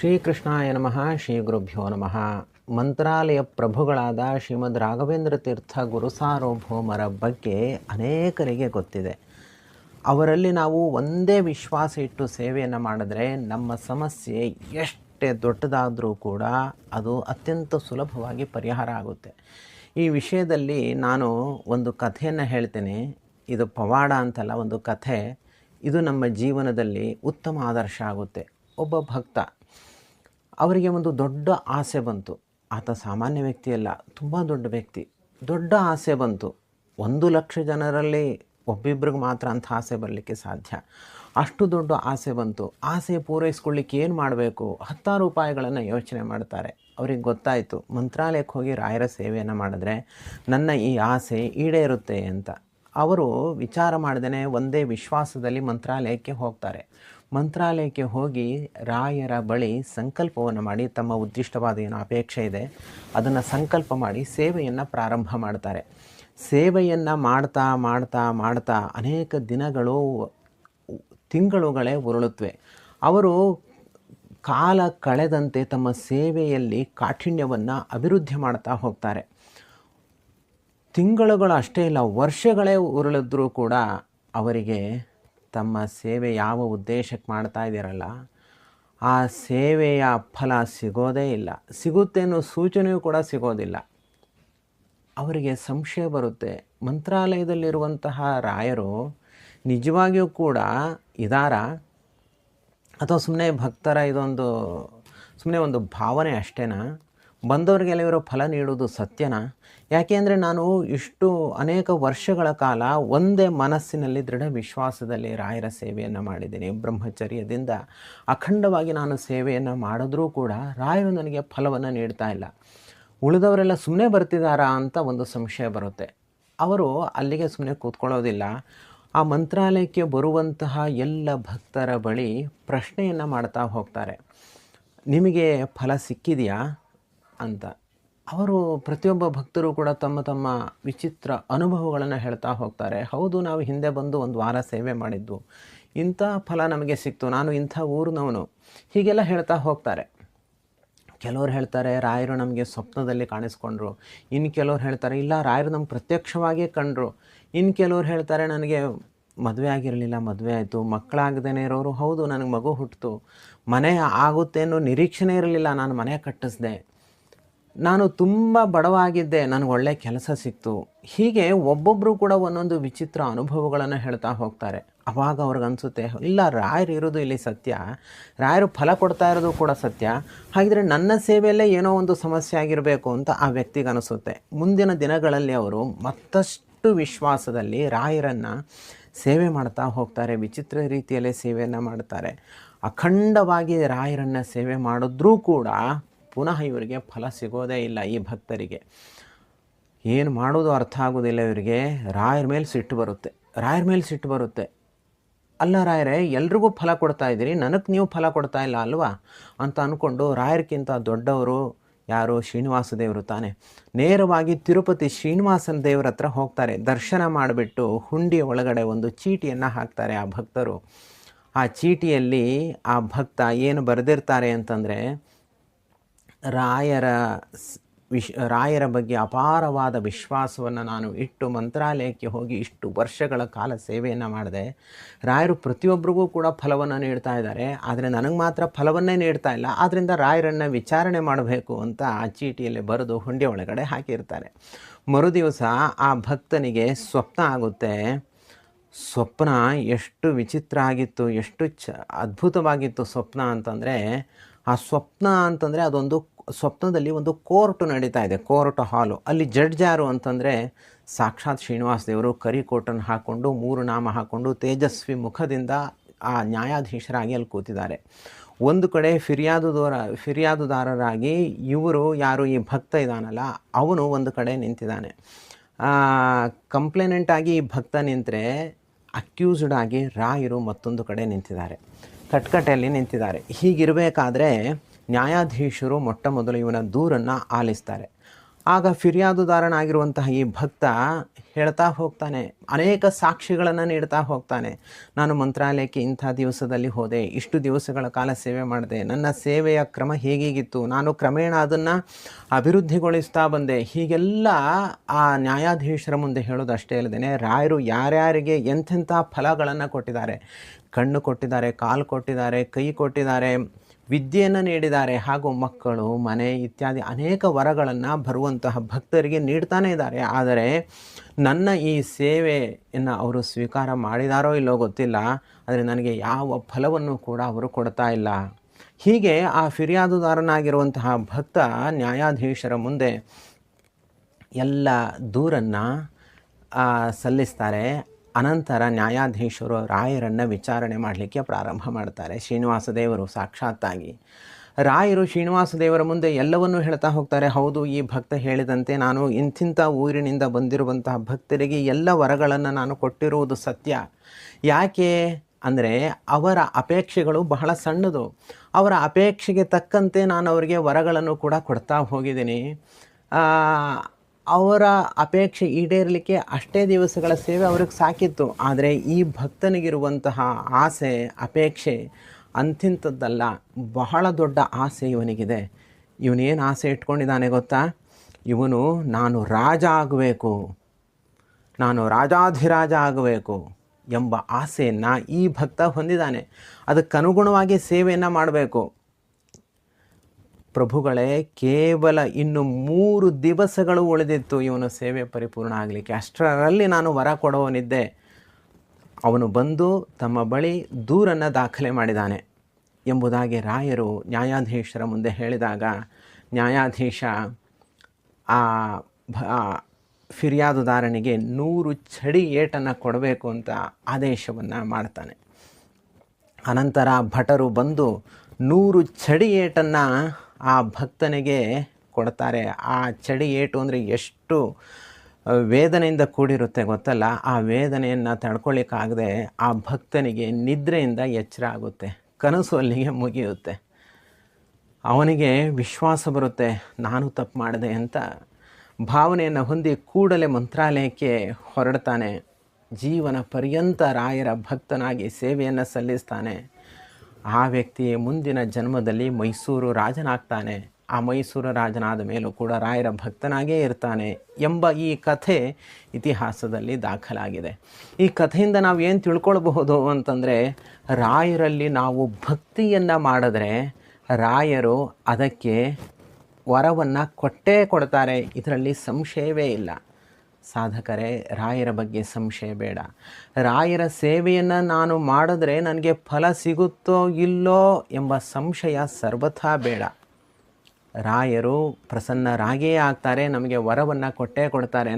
ಶ್ರೀಕೃಷ್ಣಾಯ ನಮಃ ಶ್ರೀ ಗುರುಭ್ಯೋ ನಮಃ. ಮಂತ್ರಾಲಯ ಪ್ರಭುಗಳಾದ ಶ್ರೀಮದ್ ರಾಘವೇಂದ್ರ ತೀರ್ಥ ಗುರು ಸಾರ್ವಭೌಮರ ಬಗ್ಗೆ ಅನೇಕರಿಗೆ ಗೊತ್ತಿದೆ. ಅವರಲ್ಲಿ ನಾವು ಒಂದೇ ವಿಶ್ವಾಸ ಇಟ್ಟು ಸೇವೆಯನ್ನು ಮಾಡಿದ್ರೆ ನಮ್ಮ ಸಮಸ್ಯೆ ಎಷ್ಟೇ ದೊಡ್ಡದಾದರೂ ಕೂಡ ಅದು ಅತ್ಯಂತ ಸುಲಭವಾಗಿ ಪರಿಹಾರ ಆಗುತ್ತೆ. ಈ ವಿಷಯದಲ್ಲಿ ನಾನು ಒಂದು ಕಥೆಯನ್ನು ಹೇಳ್ತೇನೆ. ಇದು ಪವಾಡ ಅಂತಲ್ಲ, ಒಂದು ಕಥೆ. ಇದು ನಮ್ಮ ಜೀವನದಲ್ಲಿ ಉತ್ತಮ ಆದರ್ಶ ಆಗುತ್ತೆ. ಒಬ್ಬ ಭಕ್ತ ಅವರಿಗೆ ಒಂದು ದೊಡ್ಡ ಆಸೆ ಬಂತು. ಆತ ಸಾಮಾನ್ಯ ವ್ಯಕ್ತಿಯಲ್ಲ, ತುಂಬ ದೊಡ್ಡ ವ್ಯಕ್ತಿ. ದೊಡ್ಡ ಆಸೆ ಬಂತು. ಒಂದು ಲಕ್ಷ ಜನರಲ್ಲಿ ಒಬ್ಬಿಬ್ರಿಗೆ ಮಾತ್ರ ಅಂಥ ಆಸೆ ಬರಲಿಕ್ಕೆ ಸಾಧ್ಯ. ಅಷ್ಟು ದೊಡ್ಡ ಆಸೆ ಬಂತು. ಆಸೆ ಪೂರೈಸ್ಕೊಳ್ಳಿಕ್ಕೆ ಏನು ಮಾಡಬೇಕು? ಹತ್ತಾರು ಉಪಾಯಗಳನ್ನು ಯೋಚನೆ ಮಾಡ್ತಾರೆ. ಅವ್ರಿಗೆ ಗೊತ್ತಾಯಿತು ಮಂತ್ರಾಲಯಕ್ಕೆ ಹೋಗಿ ರಾಯರ ಸೇವೆಯನ್ನು ಮಾಡಿದ್ರೆ ನನ್ನ ಈ ಆಸೆ ಈಡೇರುತ್ತೆ ಅಂತ. ಅವರು ವಿಚಾರ ಮಾಡ್ದೇ ಒಂದೇ ವಿಶ್ವಾಸದಲ್ಲಿ ಮಂತ್ರಾಲಯಕ್ಕೆ ಹೋಗ್ತಾರೆ. ಮಂತ್ರಾಲಯಕ್ಕೆ ಹೋಗಿ ರಾಯರ ಬಳಿ ಸಂಕಲ್ಪವನ್ನು ಮಾಡಿ, ತಮ್ಮ ಉದ್ದಿಷ್ಟವಾದ ಏನು ಅಪೇಕ್ಷೆ ಇದೆ, ಅದನ್ನು ಸಂಕಲ್ಪ ಮಾಡಿ ಸೇವೆಯನ್ನು ಪ್ರಾರಂಭ ಮಾಡ್ತಾರೆ. ಸೇವೆಯನ್ನು ಮಾಡ್ತಾ ಮಾಡ್ತಾ ಮಾಡ್ತಾ ಅನೇಕ ದಿನಗಳು, ತಿಂಗಳುಗಳೇ ಉರುಳುತ್ತವೆ. ಅವರು ಕಾಲ ಕಳೆದಂತೆ ತಮ್ಮ ಸೇವೆಯಲ್ಲಿ ಕಾಠಿಣ್ಯವನ್ನು ಅಭಿವೃದ್ಧಿ ಮಾಡ್ತಾ ಹೋಗ್ತಾರೆ. ತಿಂಗಳುಗಳು ಅಷ್ಟೇ ಇಲ್ಲ, ವರ್ಷಗಳೇ ಉರುಳಿದ್ರೂ ಕೂಡ ಅವರಿಗೆ ತಮ್ಮ ಸೇವೆ ಯಾವ ಉದ್ದೇಶಕ್ಕೆ ಮಾಡ್ತಾ ಇದ್ದೀರಲ್ಲ, ಆ ಸೇವೆಯ ಫಲ ಸಿಗೋದೇ ಇಲ್ಲ. ಸಿಗುತ್ತೆ ಅನ್ನೋ ಸೂಚನೆಯೂ ಕೂಡ ಸಿಗೋದಿಲ್ಲ. ಅವರಿಗೆ ಸಂಶಯ ಬರುತ್ತೆ. ಮಂತ್ರಾಲಯದಲ್ಲಿರುವಂತಹ ರಾಯರು ನಿಜವಾಗಿಯೂ ಕೂಡ ಇದಾರ? ಅಥವಾ ಸುಮ್ಮನೆ ಭಕ್ತರ ಇದೊಂದು ಸುಮ್ಮನೆ ಒಂದು ಭಾವನೆ ಅಷ್ಟೇನಾ? ಬಂದವರಿಗೆಲ್ಲ ಇವರು ಫಲ ನೀಡೋದು ಸತ್ಯನಾ? ಯಾಕೆ ಅಂದರೆ ನಾನು ಇಷ್ಟು ಅನೇಕ ವರ್ಷಗಳ ಕಾಲ ಒಂದೇ ಮನಸ್ಸಿನಲ್ಲಿ ದೃಢ ವಿಶ್ವಾಸದಲ್ಲಿ ರಾಯರ ಸೇವೆಯನ್ನು ಮಾಡಿದ್ದೀನಿ. ಬ್ರಹ್ಮಚರ್ಯದಿಂದ ಅಖಂಡವಾಗಿ ನಾನು ಸೇವೆಯನ್ನು ಮಾಡಿದ್ರೂ ಕೂಡ ರಾಯರು ನನಗೆ ಫಲವನ್ನು ನೀಡ್ತಾ ಇಲ್ಲ. ಉಳಿದವರೆಲ್ಲ ಸುಮ್ಮನೆ ಬರ್ತಿದ್ದಾರಾ ಅಂತ ಒಂದು ಸಂಶಯ ಬರುತ್ತೆ. ಅವರು ಅಲ್ಲಿಗೆ ಸುಮ್ಮನೆ ಕೂತ್ಕೊಳ್ಳೋದಿಲ್ಲ. ಆ ಮಂತ್ರಾಲಯಕ್ಕೆ ಬರುವಂತಹ ಎಲ್ಲ ಭಕ್ತರ ಬಳಿ ಪ್ರಶ್ನೆಯನ್ನು ಮಾಡ್ತಾ ಹೋಗ್ತಾರೆ. ನಿಮಗೆ ಫಲ ಸಿಕ್ಕಿದೆಯಾ? ಅಂತ. ಅವರು ಪ್ರತಿಯೊಬ್ಬ ಭಕ್ತರು ಕೂಡ ತಮ್ಮ ತಮ್ಮ ವಿಚಿತ್ರ ಅನುಭವಗಳನ್ನು ಹೇಳ್ತಾ ಹೋಗ್ತಾರೆ. ಹೌದು, ನಾವು ಹಿಂದೆ ಬಂದು ಒಂದು ವಾರ ಸೇವೆ ಮಾಡಿದ್ದು ಇಂಥ ಫಲ ನಮಗೆ ಸಿಕ್ತು. ನಾನು ಇಂಥ ಊರಿನವನು. ಹೀಗೆಲ್ಲ ಹೇಳ್ತಾ ಹೋಗ್ತಾರೆ. ಕೆಲವ್ರು ಹೇಳ್ತಾರೆ, ರಾಯರು ನಮಗೆ ಸ್ವಪ್ನದಲ್ಲಿ ಕಾಣಿಸ್ಕೊಂಡ್ರು. ಇನ್ನು ಕೆಲವ್ರು ಹೇಳ್ತಾರೆ, ಇಲ್ಲ, ರಾಯರು ನಮ್ಗೆ ಪ್ರತ್ಯಕ್ಷವಾಗಿಯೇ ಕಂಡ್ರು. ಇನ್ನು ಕೆಲವ್ರು ಹೇಳ್ತಾರೆ, ನನಗೆ ಮದುವೆ ಆಗಿರಲಿಲ್ಲ, ಮದುವೆ ಆಯಿತು. ಮಕ್ಕಳಾಗದೇ ಇರೋರು, ಹೌದು, ನನಗೆ ಮಗು ಹುಟ್ಟಿತು ಮನೆ ಆಗುತ್ತೆ ಅನ್ನೋ ಇರಲಿಲ್ಲ. ನಾನು ಮನೆ ಕಟ್ಟಿಸ್ದೆ. ನಾನು ತುಂಬ ಬಡವಾಗಿದ್ದೆ, ನನಗೆ ಒಳ್ಳೆ ಕೆಲಸ ಸಿಕ್ತು. ಹೀಗೆ ಒಬ್ಬೊಬ್ಬರು ಕೂಡ ಒಂದೊಂದು ವಿಚಿತ್ರ ಅನುಭವಗಳನ್ನು ಹೇಳ್ತಾ ಹೋಗ್ತಾರೆ. ಅವಾಗ ಅವ್ರಿಗೆ ಅನಿಸುತ್ತೆ, ಇಲ್ಲ, ರಾಯರು ಇರೋದು ಇಲ್ಲಿ ಸತ್ಯ. ರಾಯರು ಫಲ ಕೊಡ್ತಾ ಇರೋದು ಕೂಡ ಸತ್ಯ. ಹಾಗಿದ್ರೆ ನನ್ನ ಸೇವೆಯಲ್ಲೇ ಏನೋ ಒಂದು ಸಮಸ್ಯೆ ಆಗಿರಬೇಕು ಅಂತ ಆ ವ್ಯಕ್ತಿಗೆ ಅನಿಸುತ್ತೆ. ಮುಂದಿನ ದಿನಗಳಲ್ಲಿ ಅವರು ಮತ್ತಷ್ಟು ವಿಶ್ವಾಸದಲ್ಲಿ ರಾಯರನ್ನು ಸೇವೆ ಮಾಡ್ತಾ ಹೋಗ್ತಾರೆ, ವಿಚಿತ್ರ ರೀತಿಯಲ್ಲೇ ಸೇವೆಯನ್ನು ಮಾಡ್ತಾರೆ. ಅಖಂಡವಾಗಿ ರಾಯರನ್ನು ಸೇವೆ ಮಾಡಿದ್ರೂ ಕೂಡ ಪುನಃ ಇವರಿಗೆ ಫಲ ಸಿಗೋದೇ ಇಲ್ಲ ಈ ಭಕ್ತರಿಗೆ. ಏನು ಮಾಡೋದು ಅರ್ಥ ಆಗೋದಿಲ್ಲ ಇವರಿಗೆ. ರಾಯರ ಮೇಲೆ ಸಿಟ್ಟು ಬರುತ್ತೆ. ರಾಯರ ಮೇಲೆ ಸಿಟ್ಟು ಬರುತ್ತೆ. ಅಲ್ಲ ರಾಯರೇ, ಎಲ್ರಿಗೂ ಫಲ ಕೊಡ್ತಾ ಇದ್ದೀರಿ. ನನಗೆ ನೀವು ಫಲ ಕೊಡ್ತಾ ಇಲ್ಲ ಅಲ್ವಾ? ಅಂತ ಅಂದ್ಕೊಂಡು ರಾಯರ್ಗಿಂತ ದೊಡ್ಡವರು ಯಾರು? ಶ್ರೀನಿವಾಸ ದೇವರು ತಾನೆ. ನೇರವಾಗಿ ತಿರುಪತಿ ಶ್ರೀನಿವಾಸನ ದೇವರ ಹತ್ರ ಹೋಗ್ತಾರೆ. ದರ್ಶನ ಮಾಡಿಬಿಟ್ಟು ಹುಂಡಿ ಒಳಗಡೆ ಒಂದು ಚೀಟಿಯನ್ನು ಹಾಕ್ತಾರೆ ಆ ಭಕ್ತರು. ಆ ಚೀಟಿಯಲ್ಲಿ ಆ ಭಕ್ತ ಏನು ಬರೆದಿರ್ತಾರೆ ಅಂತಂದರೆ ರಾಯರ ವಿಶ್, ರಾಯರ ಬಗ್ಗೆ ಅಪಾರವಾದ ವಿಶ್ವಾಸವನ್ನು ನಾನು ಇಟ್ಟು ಮಂತ್ರಾಲಯಕ್ಕೆ ಹೋಗಿ ಇಷ್ಟು ವರ್ಷಗಳ ಕಾಲ ಸೇವೆಯನ್ನು ಮಾಡಿದೆ. ರಾಯರು ಪ್ರತಿಯೊಬ್ಬರಿಗೂ ಕೂಡ ಫಲವನ್ನು ನೀಡ್ತಾ ಇದ್ದಾರೆ. ಆದರೆ ನನಗೆ ಮಾತ್ರ ಫಲವನ್ನೇ ನೀಡ್ತಾ ಇಲ್ಲ. ಆದ್ದರಿಂದ ರಾಯರನ್ನು ವಿಚಾರಣೆ ಮಾಡಬೇಕು ಅಂತ ಆ ಚೀಟಿಯಲ್ಲಿ ಬರೆದು ಹುಂಡಿ ಒಳಗಡೆ ಹಾಕಿರ್ತಾರೆ. ಮರುದಿವಸ ಆ ಭಕ್ತನಿಗೆ ಸ್ವಪ್ನ ಆಗುತ್ತೆ. ಸ್ವಪ್ನ ಎಷ್ಟು ವಿಚಿತ್ರ ಆಗಿತ್ತು, ಎಷ್ಟು ಚ, ಅದ್ಭುತವಾಗಿತ್ತು ಸ್ವಪ್ನ ಅಂತಂದರೆ, ಆ ಸ್ವಪ್ನ ಅಂತಂದರೆ ಅದೊಂದು ಸ್ವಪ್ನದಲ್ಲಿ ಒಂದು ಕೋರ್ಟ್ ನಡೀತಾ ಇದೆ, ಕೋರ್ಟ್ ಹಾಲು. ಅಲ್ಲಿ ಜಡ್ಜ್ ಯಾರು ಅಂತಂದರೆ ಸಾಕ್ಷಾತ್ ಶ್ರೀನಿವಾಸ ದೇವರು ಕರಿ ಕೋಟನ್ನು ಹಾಕ್ಕೊಂಡು ಮೂರು ನಾಮ ಹಾಕ್ಕೊಂಡು ತೇಜಸ್ವಿ ಮುಖದಿಂದ ಆ ನ್ಯಾಯಾಧೀಶರಾಗಿ ಅಲ್ಲಿ ಕೂತಿದ್ದಾರೆ. ಒಂದು ಕಡೆ ಫಿರ್ಯಾದುದೋರ, ಫಿರ್ಯಾದುದಾರರಾಗಿ ಇವರು ಯಾರು, ಈ ಭಕ್ತ ಇದ್ದಾನಲ್ಲ ಅವನು ಒಂದು ಕಡೆ ನಿಂತಿದ್ದಾನೆ. ಕಂಪ್ಲೇನೆಂಟಾಗಿ ಈ ಭಕ್ತ ನಿಂತರೆ ಅಕ್ಯೂಸ್ಡ್ ಆಗಿ ರಾಯರು ಮತ್ತೊಂದು ಕಡೆ ನಿಂತಿದ್ದಾರೆ ಕಟ್ಕಟೆಯಲ್ಲಿ ನಿಂತಿದ್ದಾರೆ. ಹೀಗಿರಬೇಕಾದ್ರೆ ನ್ಯಾಯಾಧೀಶರು ಮೊಟ್ಟ ಮೊದಲು ಇವನ ದೂರನ್ನು ಆಲಿಸ್ತಾರೆ. ಆಗ ಫಿರ್ಯಾದುದಾರನಾಗಿರುವಂತಹ ಈ ಭಕ್ತ ಹೇಳ್ತಾ ಹೋಗ್ತಾನೆ. ಅನೇಕ ಸಾಕ್ಷಿಗಳನ್ನು ನೀಡ್ತಾ ಹೋಗ್ತಾನೆ. ನಾನು ಮಂತ್ರಾಲಯಕ್ಕೆ ಇಂಥ ದಿವಸದಲ್ಲಿ ಹೋದೆ, ಇಷ್ಟು ದಿವಸಗಳ ಕಾಲ ಸೇವೆ ಮಾಡಿದೆ, ನನ್ನ ಸೇವೆಯ ಕ್ರಮ ಹೇಗೀಗಿತ್ತು, ನಾನು ಕ್ರಮೇಣ ಅದನ್ನು ಅಭಿವೃದ್ಧಿಗೊಳಿಸ್ತಾ ಬಂದೆ. ಹೀಗೆಲ್ಲ ಆ ನ್ಯಾಯಾಧೀಶರ ಮುಂದೆ ಹೇಳೋದು ಅಷ್ಟೇ ಅಲ್ಲದೆ ರಾಯರು ಯಾರ್ಯಾರಿಗೆ ಎಂಥೆಂಥ ಫಲಗಳನ್ನು ಕೊಟ್ಟಿದ್ದಾರೆ. ಕಣ್ಣು ಕೊಟ್ಟಿದ್ದಾರೆ, ಕಾಲು ಕೊಟ್ಟಿದ್ದಾರೆ, ಕೈ ಕೊಟ್ಟಿದ್ದಾರೆ ವಿದ್ಯೆಯನ್ನು ನೀಡಿದ್ದಾರೆ ಹಾಗೂ ಮಕ್ಕಳು, ಮನೆ ಇತ್ಯಾದಿ ಅನೇಕ ವರಗಳನ್ನು ಬರುವಂತಹ ಭಕ್ತರಿಗೆ ನೀಡ್ತಾನೇ ಇದ್ದಾರೆ. ಆದರೆ ನನ್ನ ಈ ಸೇವೆಯನ್ನು ಅವರು ಸ್ವೀಕಾರ ಮಾಡಿದಾರೋ ಇಲ್ಲೋ ಗೊತ್ತಿಲ್ಲ. ಆದರೆ ನನಗೆ ಯಾವ ಫಲವನ್ನು ಕೂಡ ಅವರು ಕೊಡ್ತಾ ಇಲ್ಲ. ಹೀಗೆ ಆ ಫಿರ್ಯಾದುದಾರನಾಗಿರುವಂತಹ ಭಕ್ತ ನ್ಯಾಯಾಧೀಶರ ಮುಂದೆ ಎಲ್ಲ ದೂರನ್ನು ಸಲ್ಲಿಸ್ತಾರೆ. ಅನಂತರ ನ್ಯಾಯಾಧೀಶರು ರಾಯರನ್ನು ವಿಚಾರಣೆ ಮಾಡಲಿಕ್ಕೆ ಪ್ರಾರಂಭ ಮಾಡ್ತಾರೆ ಶ್ರೀನಿವಾಸ ದೇವರು ಸಾಕ್ಷಾತ್ತಾಗಿ. ರಾಯರು ಶ್ರೀನಿವಾಸ ದೇವರ ಮುಂದೆ ಎಲ್ಲವನ್ನೂ ಹೇಳ್ತಾ ಹೋಗ್ತಾರೆ. ಹೌದು, ಈ ಭಕ್ತ ಹೇಳಿದಂತೆ ನಾನು ಇಂತಿಂಥ ಊರಿನಿಂದ ಬಂದಿರುವಂತಹ ಭಕ್ತರಿಗೆ ಎಲ್ಲ ವರಗಳನ್ನು ನಾನು ಕೊಟ್ಟಿರುವುದು ಸತ್ಯ. ಯಾಕೆ ಅಂದರೆ ಅವರ ಅಪೇಕ್ಷೆಗಳು ಬಹಳ ಸಣ್ಣದು. ಅವರ ಅಪೇಕ್ಷೆಗೆ ತಕ್ಕಂತೆ ನಾನು ಅವರಿಗೆ ವರಗಳನ್ನು ಕೂಡ ಕೊಡ್ತಾ ಹೋಗಿದ್ದೀನಿ. ಅವರ ಅಪೇಕ್ಷೆ ಈಡೇರಲಿಕ್ಕೆ ಅಷ್ಟೇ ದಿವಸಗಳ ಸೇವೆ ಅವ್ರಿಗೆ ಸಾಕಿತ್ತು. ಆದರೆ ಈ ಭಕ್ತನಿಗಿರುವಂತಹ ಆಸೆ, ಅಪೇಕ್ಷೆ ಅಂತಿಂಥದ್ದಲ್ಲ. ಬಹಳ ದೊಡ್ಡ ಆಸೆ ಇವನಿಗಿದೆ. ಇವನೇನು ಆಸೆ ಇಟ್ಕೊಂಡಿದ್ದಾನೆ ಗೊತ್ತಾ? ಇವನು, ನಾನು ರಾಜ ಆಗಬೇಕು. ನಾನು ರಾಜಾಧಿರಾಜ ಆಗಬೇಕು ಎಂಬ ಆಸೆಯನ್ನು ಈ ಭಕ್ತ ಹೊಂದಿದ್ದಾನೆ. ಅದಕ್ಕನುಗುಣವಾಗಿ ಸೇವೆಯನ್ನು ಮಾಡಬೇಕು. ಪ್ರಭುಗಳೇ, ಕೇವಲ ಇನ್ನು ಮೂರು ದಿವಸಗಳು ಉಳಿದಿತ್ತು. ಇವನು ಸೇವೆ ಪರಿಪೂರ್ಣ ಆಗಲಿಕ್ಕೆ. ಅಷ್ಟರಲ್ಲಿ ನಾನು ವರ ಕೊಡುವವನಿದ್ದೆ ಅವನು ಬಂದು ತಮ್ಮ ಬಳಿ ದೂರನ್ನು ದಾಖಲೆ ಮಾಡಿದಾನೆ ಎಂಬುದಾಗಿ ರಾಯರು ನ್ಯಾಯಾಧೀಶರ ಮುಂದೆ ಹೇಳಿದಾಗ, ನ್ಯಾಯಾಧೀಶ, ಆ ಫಿರ್ಯಾದುದಾರನಿಗೆ ನೂರು ಚಡಿ ಏಟನ್ನು ಕೊಡಬೇಕು ಅಂತ ಆದೇಶವನ್ನು ಮಾಡ್ತಾನೆ. ಅನಂತರ ಭಟರು ಬಂದು ನೂರು ಚಡಿ ಏಟನ್ನು ಆ ಭಕ್ತನಿಗೆ ಕೊಡ್ತಾರೆ. ಆ ಚಡಿ ಏಟು ಅಂದರೆ ಎಷ್ಟು ವೇದನೆಯಿಂದ ಕೂಡಿರುತ್ತೆ ಗೊತ್ತಲ್ಲ? ಆ ವೇದನೆಯನ್ನು ತಡ್ಕೊಳ್ಳಿಕ್ಕಾಗದೆ ಆ ಭಕ್ತನಿಗೆ ನಿದ್ರೆಯಿಂದ ಎಚ್ಚರ ಆಗುತ್ತೆ. ಕನಸು ಅಲ್ಲಿಗೆ ಮುಗಿಯುತ್ತೆ. ಅವನಿಗೆ ವಿಶ್ವಾಸ ಬರುತ್ತೆ, ನಾನು ತಪ್ಪು ಮಾಡಿದೆ ಅಂತ. ಭಾವನೆಯನ್ನು ಹೊಂದಿ ಕೂಡಲೇ ಮಂತ್ರಾಲಯಕ್ಕೆ ಹೊರಡ್ತಾನೆ. ಜೀವನ ಪರ್ಯಂತ ರಾಯರ ಭಕ್ತನಾಗಿ ಸೇವೆಯನ್ನು ಸಲ್ಲಿಸ್ತಾನೆ. ಆ ವ್ಯಕ್ತಿ ಮುಂದಿನ ಜನ್ಮದಲ್ಲಿ ಮೈಸೂರು ರಾಜನಾಗ್ತಾನೆ. ಆ ಮೈಸೂರು ರಾಜನಾದ ಮೇಲೂ ಕೂಡ ರಾಯರ ಭಕ್ತನಾಗೇ ಇರ್ತಾನೆ ಎಂಬ ಈ ಕಥೆ ಇತಿಹಾಸದಲ್ಲಿ ದಾಖಲಾಗಿದೆ. ಈ ಕಥೆಯಿಂದ ನಾವು ಏನು ತಿಳ್ಕೊಳ್ಬಹುದು ಅಂತಂದರೆ, ರಾಯರಲ್ಲಿ ನಾವು ಭಕ್ತಿಯನ್ನು ಮಾಡಿದ್ರೆ ರಾಯರು ಅದಕ್ಕೆ ವರವನ್ನು ಕೊಟ್ಟೇ ಕೊಡ್ತಾರೆ. ಇದರಲ್ಲಿ ಸಂಶಯವೇ ಇಲ್ಲ. ಸಾಧಕರೇ, ರಾಯರ ಬಗ್ಗೆ ಸಂಶಯ ಬೇಡ. ರಾಯರ ಸೇವೆಯನ್ನು ನಾನು ಮಾಡಿದ್ರೆ ನನಗೆ ಫಲ ಸಿಗುತ್ತೋ ಇಲ್ಲೋ ಎಂಬ ಸಂಶಯ ಸರ್ವಥಾ ಬೇಡ. ರಾಯರು ಪ್ರಸನ್ನರಾಗಿಯೇ ಆಗ್ತಾರೆ, ನಮಗೆ ವರವನ್ನು ಕೊಟ್ಟೇ ಕೊಡ್ತಾರೆ.